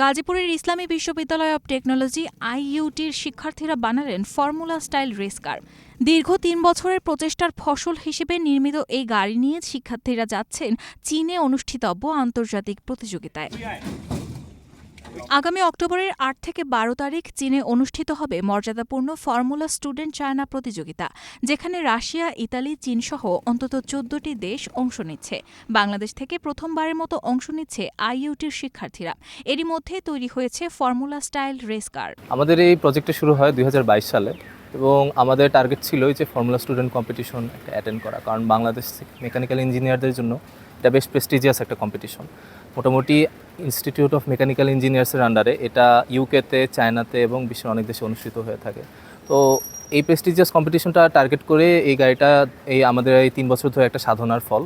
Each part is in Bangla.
গাজীপুরের ইসলামী বিশ্ববিদ্যালয় অব টেকনোলজি, আইইউটির শিক্ষার্থীরা বানালেন ফর্মুলা স্টাইল রেস কার। দীর্ঘ তিন বছরের প্রচেষ্টার ফসল হিসেবে নির্মিত এই গাড়ি নিয়ে শিক্ষার্থীরা যাচ্ছেন চীনে অনুষ্ঠিতব্য আন্তর্জাতিক প্রতিযোগিতায়। আগামী অক্টোবরের আট থেকে বারো তারিখ চীনে অনুষ্ঠিত হবে মর্যাদাপূর্ণ ফর্মুলা স্টুডেন্ট চায়না প্রতিযোগিতা, যেখানে রাশিয়া, ইতালি চীনসহ অন্তত চোদ্দটি দেশ অংশ নিচ্ছে। বাংলাদেশ থেকে প্রথমবারের মতো অংশ নিচ্ছে আইইউটির শিক্ষার্থীরা। এরই মধ্যে তৈরি হয়েছে ফর্মুলা স্টাইল রেস কার। আমাদের এই প্রজেক্টটা শুরু হয় দুই হাজার বাইশ সালে। এবং আমাদের টার্গেট ছিল যে ফর্মুলা স্টুডেন্ট কম্পিটিশন একটা অ্যাটেন্ড করা, কারণ বাংলাদেশ মেকানিক্যাল ইঞ্জিনিয়ারদের জন্য এটা বেশ প্রেস্টিজিয়াস একটা কম্পিটিশন মোটামুটি ইনস্টিটিউট অফ মেকানিক্যাল ইঞ্জিনিয়ার্সের আন্ডারে এটা ইউকেতে চায়নাতে এবং বিশ্বের অনেক দেশে অনুষ্ঠিত হয়ে থাকে। তো এই প্রেস্টিজিয়াস কম্পিটিশনটা টার্গেট করে এই গাড়িটা এই আমাদের এই তিন বছর ধরে একটা সাধনার ফল।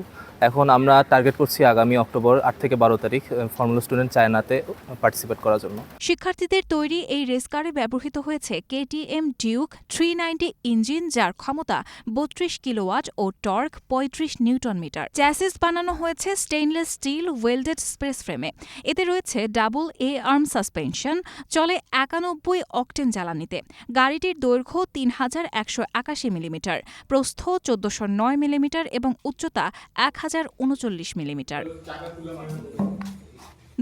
এখন আমরা টার্গেট করছি আগামী অক্টোবর আট থেকে বারো তারিখ ফর্মুলা স্টুডেন্ট চায়নাতে পার্টিসিপেট করার জন্য। শিক্ষার্থীদের তৈরি এই রেস কারে ব্যবহৃত হয়েছে KTM Duke three ninety engine যার ক্ষমতা বত্রিশ কিলোওয়াট ও টর্ক পঁয়ত্রিশ নিউটন মিটার চ্যাসিস বানানো হয়েছে স্টেইনলেস স্টিল ওয়েল্ডেড স্পেস ফ্রেমে এতে রয়েছে ডাবল এ আর্ম সাসপেনশন চলে একানব্বই অকটেন জ্বালানিতে। গাড়িটির দৈর্ঘ্য তিন হাজার একশো একাশি মিলিমিটার প্রস্থ চোদ্দশো নয় মিলিমিটার এবং উচ্চতা এক হাজার উনচল্লিশ মিলিমিটার।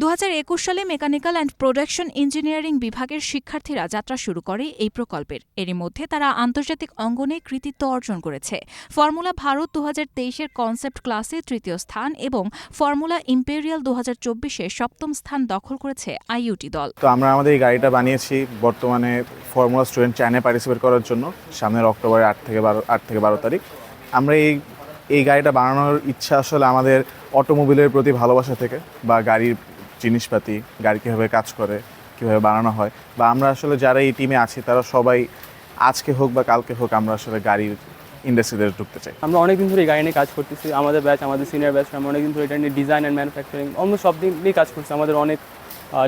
দু হাজার একুশ সালে মেকানিক্যাল অ্যান্ড প্রোডাকশন ইঞ্জিনিয়ারিং বিভাগের শিক্ষার্থীরা যাত্রা শুরু করে এই প্রকল্পের। এরই মধ্যে তারা আন্তর্জাতিক অঙ্গনে কৃতিত্ব অর্জন করেছে। ফর্মুলা ভারত দু এর কনসেপ্ট ক্লাসে তৃতীয় স্থান এবং ফর্মুলা ইম্পেরিয়াল দু হাজার চব্বিশে সপ্তম স্থান দখল করেছে আইইউটি দল। তো আমরা আমাদের এই গাড়িটা বানিয়েছি বর্তমানে ফর্মুলা স্টুডেন্ট চায়নায় পার্টিসিপেট করার জন্য, সামনের অক্টোবরের আট থেকে বারো, আট থেকে বারো তারিখ। আমরা এই এই গাড়িটা বানানোর ইচ্ছা আসলে আমাদের অটোমোবিলের প্রতি ভালোবাসা থেকে বা গাড়ির জিনিসপাতি, গাড়ি কীভাবে কাজ করে, কীভাবে বানানো হয় বা আমরা আসলে যারা এই টিমে আছি তারা সবাই আজকে হোক বা কালকে হোক আমরা আসলে গাড়ির ইন্ডাস্ট্রিতে ঢুকতে চাই। আমরা অনেকদিন ধরে এই গাড়ি নিয়ে কাজ করতেছি, আমাদের ব্যাচ আমাদের সিনিয়র ব্যাচ আমরা অনেকদিন ধরে এটা নিয়ে ডিজাইন অ্যান্ড ম্যানুফ্যাকচারিং অলমোস্ট সব দিন নিয়ে কাজ করছি। আমাদের অনেক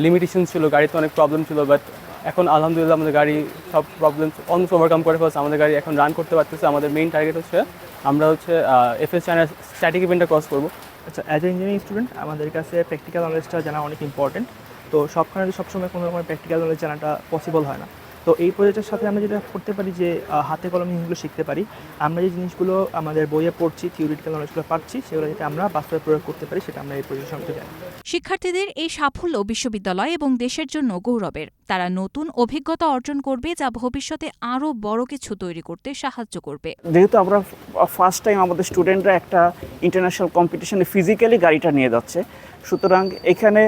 লিমিটেশন ছিল, গাড়িতে অনেক প্রবলেম ছিল বাট এখন আলহামদুলিল্লাহ আমাদের গাড়ি সব প্রবলেম অলমোস্ট ওভারকাম করে ফেলছে। আমাদের গাড়ি এখন রান করতে পারতেছে। আমাদের মেইন টার্গেট হচ্ছে আমরা হচ্ছে এফএস চায়না স্ট্যাটিক ইভেন্টটা ক্রস করব। আচ্ছা অ্যাজ এ ইঞ্জিনিয়ারিং স্টুডেন্ট আমাদের কাছে প্র্যাকটিক্যাল নলেজটা জানা অনেক ইম্পর্টেন্ট তো সবখানে সবসময় কোনো রকমের প্র্যাকটিক্যাল নলেজ জানাটা পসিবল হয় না। তো এই প্রজেক্টের সাথে আমরা যেটা করতে পারি যে হাতে কলমে জিনিসগুলো শিখতে পারি। আমরা যে জিনিসগুলো আমাদের বইয়ে পড়ছি থিওরিটিক্যাল নলেজগুলো পাচ্ছি সেগুলো যাতে আমরা বাস্তবে প্রয়োগ করতে পারি সেটা আমরা এই প্রজেক্টের সঙ্গে জানি। শিক্ষার্থীদের এই সাফল্য বিশ্ববিদ্যালয় এবং দেশের জন্য গৌরবের। তারা নতুন অভিজ্ঞতা অর্জন করবে যা ভবিষ্যতে আরও বড় কিছু তৈরি করতে সাহায্য করবে। যেহেতু আমরা ফার্স্ট টাইম আমাদের স্টুডেন্টরা একটা ইন্টারন্যাশনাল কম্পিটিশনে ফিজিক্যালি গাড়িটা নিয়ে যাচ্ছে, সুতরাং এখানে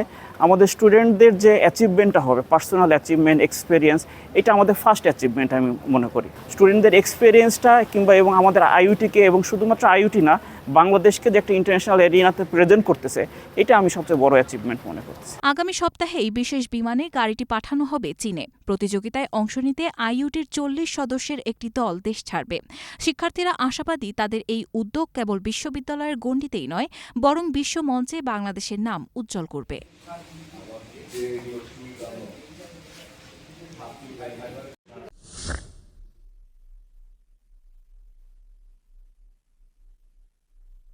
আমাদের স্টুডেন্টদের যে অ্যাচিভমেন্টটা হবে পার্সোনাল অ্যাচিভমেন্ট এক্সপিরিয়েন্স এটা আমাদের ফার্স্ট অ্যাচিভমেন্ট আমি মনে করি। স্টুডেন্টদের এক্সপিরিয়েন্সটা কিংবা এবং আমাদের আইউটিকে এবং শুধুমাত্র আইউটি না বাংলাদেশকে যে একটা ইন্টারন্যাশনাল এরিয়াতে প্রেজেন্ট করতেছে, এটা আমি সবচেয়ে বড় অ্যাচিভমেন্ট মনে করছি আগামী সপ্তাহেই বিশেষ বিমানে গাড়িটি পাঠানো হবে চীনে। প্রতিযোগিতায় অংশ নিতে আইইউটির চল্লিশ সদস্যের একটি দল দেশ ছাড়বে। শিক্ষার্থীরা আশাবাদী তাদের এই উদ্যোগ কেবল বিশ্ববিদ্যালয়ের গণ্ডিতেই নয়, বরং বিশ্ব মঞ্চে বাংলাদেশের নাম উজ্জ্বল করবে।